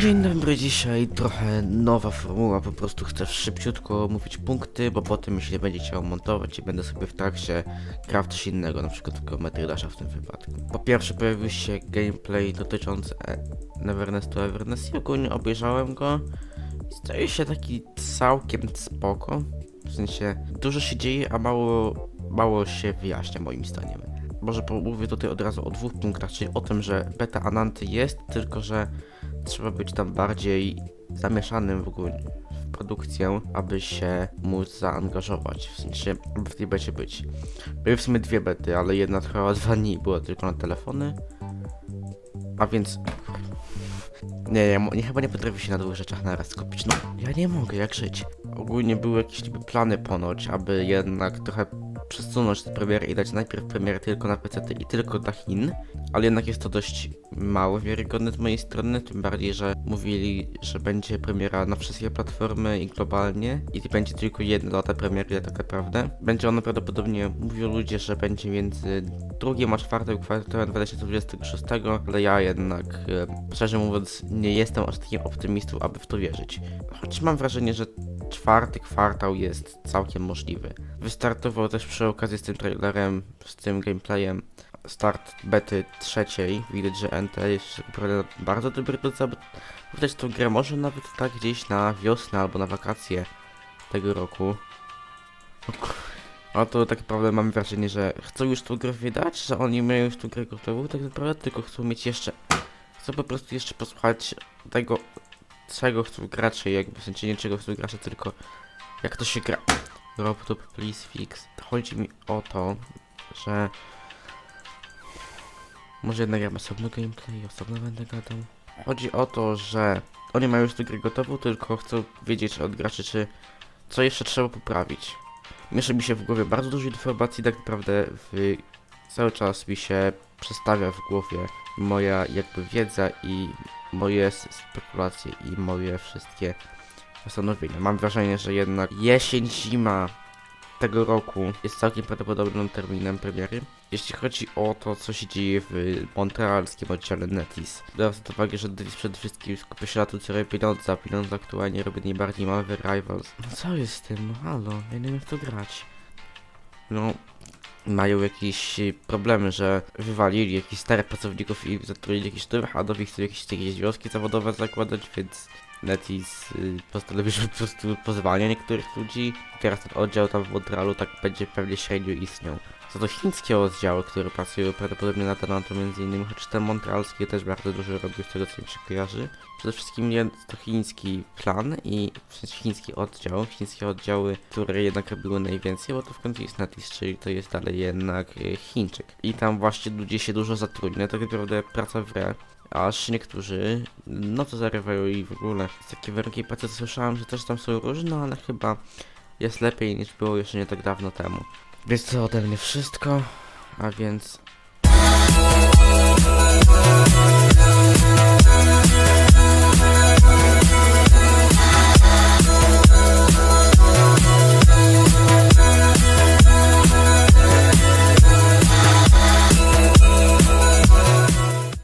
Dzień dobry, dzisiaj trochę nowa formuła, po prostu chcę szybciutko mówić punkty, bo potem jeśli będzie chciał montować i będę sobie w trakcie grał coś innego, na przykład tylko Metrydasza w tym wypadku. Po pierwsze pojawił się gameplay dotyczący e- Neverness to Everness i ogólnie obejrzałem go i staje się taki całkiem spoko, w sensie dużo się dzieje, a mało, mało się wyjaśnia moim zdaniem. Może mówię tutaj od razu o dwóch punktach, czyli o tym, że beta Ananty jest, tylko że trzeba być tam bardziej zamieszanym w ogóle w produkcję, aby się móc zaangażować, w sensie w tej becie być. Były w sumie dwie bety, ale jedna trwała dwa dni, była tylko na telefony, a więc... Nie, mo- nie, chyba nie potrafię się na dwóch rzeczach naraz skupić. No, ja nie mogę, jak żyć. Ogólnie były jakieś plany ponoć, aby jednak trochę przesunąć tę premierę i dać najpierw premierę tylko na PC i tylko dla Chin, ale jednak jest to dość mało wiarygodne z mojej strony, tym bardziej, że mówili, że będzie premiera na wszystkie platformy i globalnie i będzie tylko jedna data premiery tak naprawdę. Będzie ona prawdopodobnie, mówią ludzie, że będzie między drugim a czwartym kwartałem 2026, ale ja jednak, e, szczerze mówiąc, nie jestem aż takim optymistą, aby w to wierzyć. Choć mam wrażenie, że czwarty kwartał jest całkiem możliwy. Wystartował też przy okazji z tym trailerem, z tym gameplayem start bety trzeciej. Widać, że NT jest bardzo dobry do aby wydać tą grę może nawet tak gdzieś na wiosnę albo na wakacje tego roku. A to tak naprawdę mam wrażenie, że chcą już tą grę wydać, że oni mają już tą grę gotową, tak naprawdę tylko chcą mieć jeszcze... Chcą po prostu jeszcze posłuchać tego, czego chcą gracze, jakby w sensie nie czego chcą gracze, tylko jak to się gra. Robtop, please fix. Chodzi mi o to, że może jednak ja osobno gameplay, osobno będę gadał. Chodzi o to, że oni mają już tę grę gotową, tylko chcą wiedzieć od graczy, czy co jeszcze trzeba poprawić. Miesza mi się w głowie bardzo dużo informacji, tak naprawdę w, cały czas mi się przestawia w głowie moja jakby wiedza i moje spekulacje i moje wszystkie postanowienia. Mam wrażenie, że jednak jesień, zima tego roku jest całkiem prawdopodobnym terminem premiery. Jeśli chodzi o to, co się dzieje w montrealskim oddziale Netis, biorąc pod uwagę, że Netis przede wszystkim skupia się na tym, co robi pieniądze, a pieniądze aktualnie robi najbardziej Marvel Rivals. No co jest z tym? Halo, ja nie wiem w to grać. No, mają jakieś y, problemy, że wywalili jakichś starych pracowników i zatrudnili jakichś nowych, a nowi chcą jakieś, jakieś związki zawodowe zakładać, więc Netis y, postanowił, że po prostu pozwania niektórych ludzi. Teraz ten oddział tam w Montrealu tak będzie pewnie średnio istniał. Są to chińskie oddziały, które pracują prawdopodobnie na Talanto między innymi, choć ten montrealski też bardzo dużo robił z tego co mi się kojarzy. Przede wszystkim jest to chiński plan i w sensie chiński oddział, chińskie oddziały, które jednak robiły najwięcej, bo to w końcu jest Netis, czyli to jest dalej jednak y, Chińczyk. I tam właśnie ludzie się dużo zatrudnia, tak naprawdę praca w re. Aż niektórzy no to zarywają i w ogóle z takiej warunki pracy słyszałem, że też tam są różne, ale chyba jest lepiej niż było jeszcze nie tak dawno temu. Więc to ode mnie wszystko, a więc